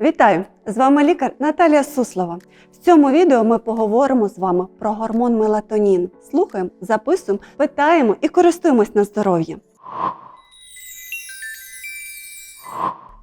Вітаю! З вами лікар Наталія Суслова. В цьому відео ми поговоримо з вами про гормон мелатонін. Слухаємо, записуємо, питаємо і користуємось на здоров'я.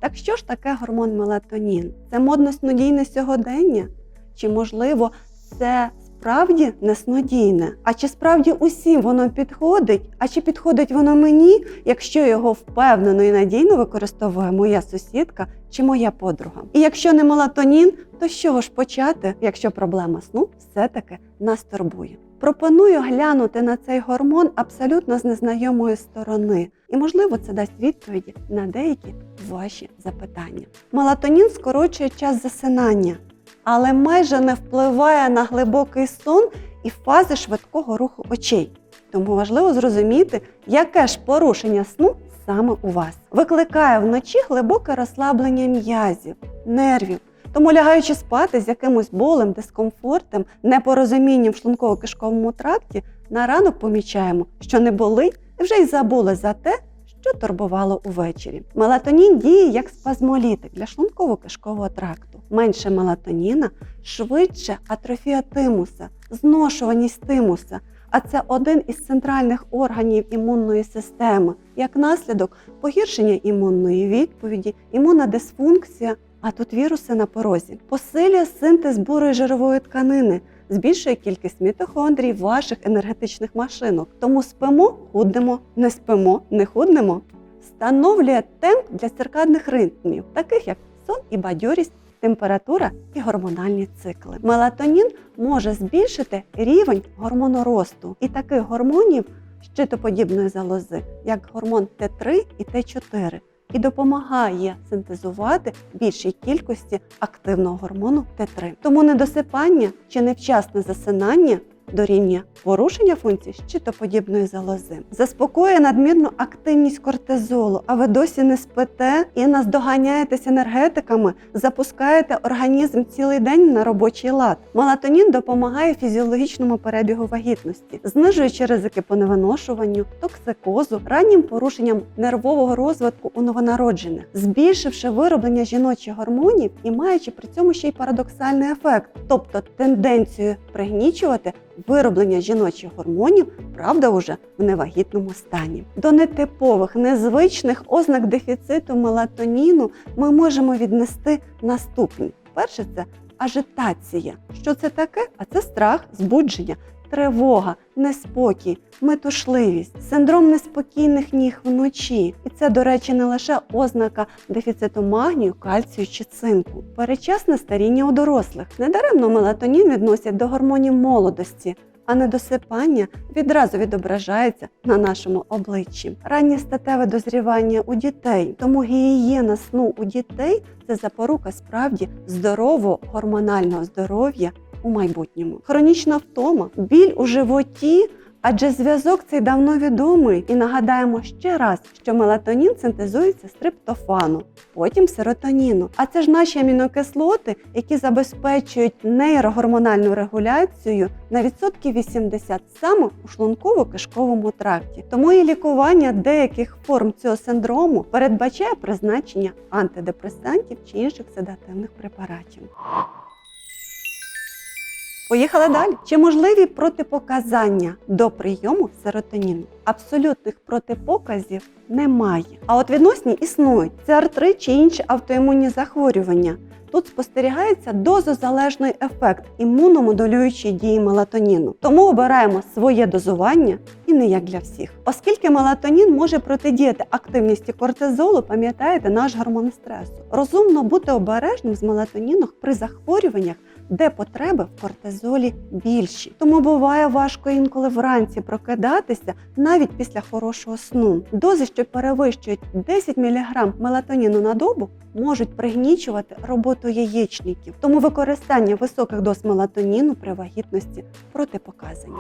Так що ж таке гормон мелатонін? Це модно снодійне сьогодення? Чи можливо це справді не снодійне? А чи справді усім воно підходить? А чи підходить воно мені, якщо його впевнено і надійно використовує моя сусідка чи моя подруга? І якщо не мелатонін, то з чого ж почати, якщо проблема сну все-таки нас турбує? Пропоную глянути на цей гормон абсолютно з незнайомої сторони, і можливо це дасть відповіді на деякі ваші запитання. Мелатонін скорочує час засинання, але майже не впливає на глибокий сон і фази швидкого руху очей. Тому важливо зрозуміти, яке ж порушення сну саме у вас. Викликає вночі глибоке розслаблення м'язів, нервів. Тому, лягаючи спати з якимось болем, дискомфортом, непорозумінням в шлунково-кишковому тракті, на ранок помічаємо, що не болить і вже й забули за те, що турбувало увечері. Мелатонін діє як спазмолітик для шлунково-кишкового тракту. Менше мелатоніна, швидше атрофія тимуса, зношуваність тимуса. А це один із центральних органів імунної системи. Як наслідок погіршення імунної відповіді, імунна дисфункція, а тут віруси на порозі, посилює синтез бурої жирової тканини, збільшує кількість мітохондрій ваших енергетичних машинок. Тому спимо, худнемо, не спимо, не худнемо. Встановлює темп для циркадних ритмів, таких як сон і бадьорість, температура і гормональні цикли. Мелатонін може збільшити рівень гормоноросту і таких гормонів щитоподібної залози, як гормон Т3 і Т4, і допомагає синтезувати більшій кількості активного гормону Т3. Тому недосипання чи невчасне засинання дорівнює порушення функцій щитоподібної залози. Заспокоює надмірну активність кортизолу, а ви досі не спите і наздоганяєтесь енергетиками, запускаєте організм цілий день на робочий лад. Мелатонін допомагає фізіологічному перебігу вагітності, знижуючи ризики по невиношуванню, токсикозу, раннім порушенням нервового розвитку у новонароджених, збільшивши вироблення жіночих гормонів і маючи при цьому ще й парадоксальний ефект, тобто тенденцію пригнічувати вироблення жіночих гормонів, правда, уже в невагітному стані. До нетипових, незвичних ознак дефіциту мелатоніну ми можемо віднести наступні. Перше це ажитація. Що це таке? А це страх, збудження. Тривога, неспокій, метушливість, синдром неспокійних ніг вночі. І це, до речі, не лише ознака дефіциту магнію, кальцію чи цинку. Перечасне старіння у дорослих. Недаремно мелатонін відносять до гормонів молодості. А недосипання відразу відображається на нашому обличчі. Раннє статеве дозрівання у дітей, тому гігієна сну у дітей це запорука справді здорового гормонального здоров'я у майбутньому. Хронічна втома, біль у животі. Адже зв'язок цей давно відомий, і нагадаємо ще раз, що мелатонін синтезується з триптофану, потім серотоніну. А це ж наші амінокислоти, які забезпечують нейрогормональну регуляцію на відсотки 80 саме у шлунково-кишковому тракті. Тому і лікування деяких форм цього синдрому передбачає призначення антидепресантів чи інших седативних препаратів. Поїхали далі. Чи можливі протипоказання до прийому серотоніну? Абсолютних протипоказів немає. А от відносні існують це артрит чи інші автоімунні захворювання. Тут спостерігається дозозалежний ефект імуномодулюючої дії мелатоніну. Тому обираємо своє дозування і не як для всіх. Оскільки мелатонін може протидіяти активності кортизолу, пам'ятаєте наш гормон стресу. Розумно бути обережним з мелатоніном при захворюваннях, де потреби в кортизолі більші. Тому буває важко інколи вранці прокидатися навіть після хорошого сну. Дози, що перевищують 10 мг мелатоніну на добу, можуть пригнічувати роботу яєчників. Тому використання високих доз мелатоніну при вагітності протипоказані.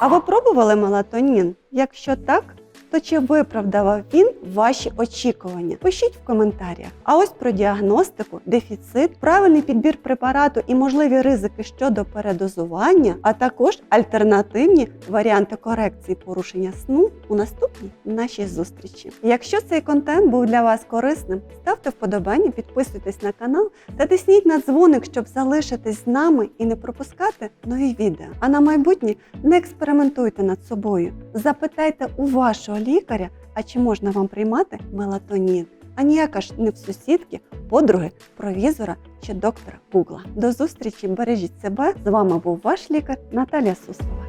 А ви пробували мелатонін? Якщо так, то чи виправдав він ваші очікування? Пишіть в коментарях. А ось про діагностику, дефіцит, правильний підбір препарату і можливі ризики щодо передозування, а також альтернативні варіанти корекції порушення сну у наступній нашій зустрічі. Якщо цей контент був для вас корисним, ставте вподобання, підписуйтесь на канал та тисніть на дзвоник, щоб залишитись з нами і не пропускати нові відео. А на майбутнє не експериментуйте над собою. Запитайте у вашого лікаря, а чи можна вам приймати мелатонін, а ніяка ж не в сусідки, подруги, провізора чи доктора Гугла. До зустрічі, бережіть себе. З вами був ваш лікар Наталія Суслова.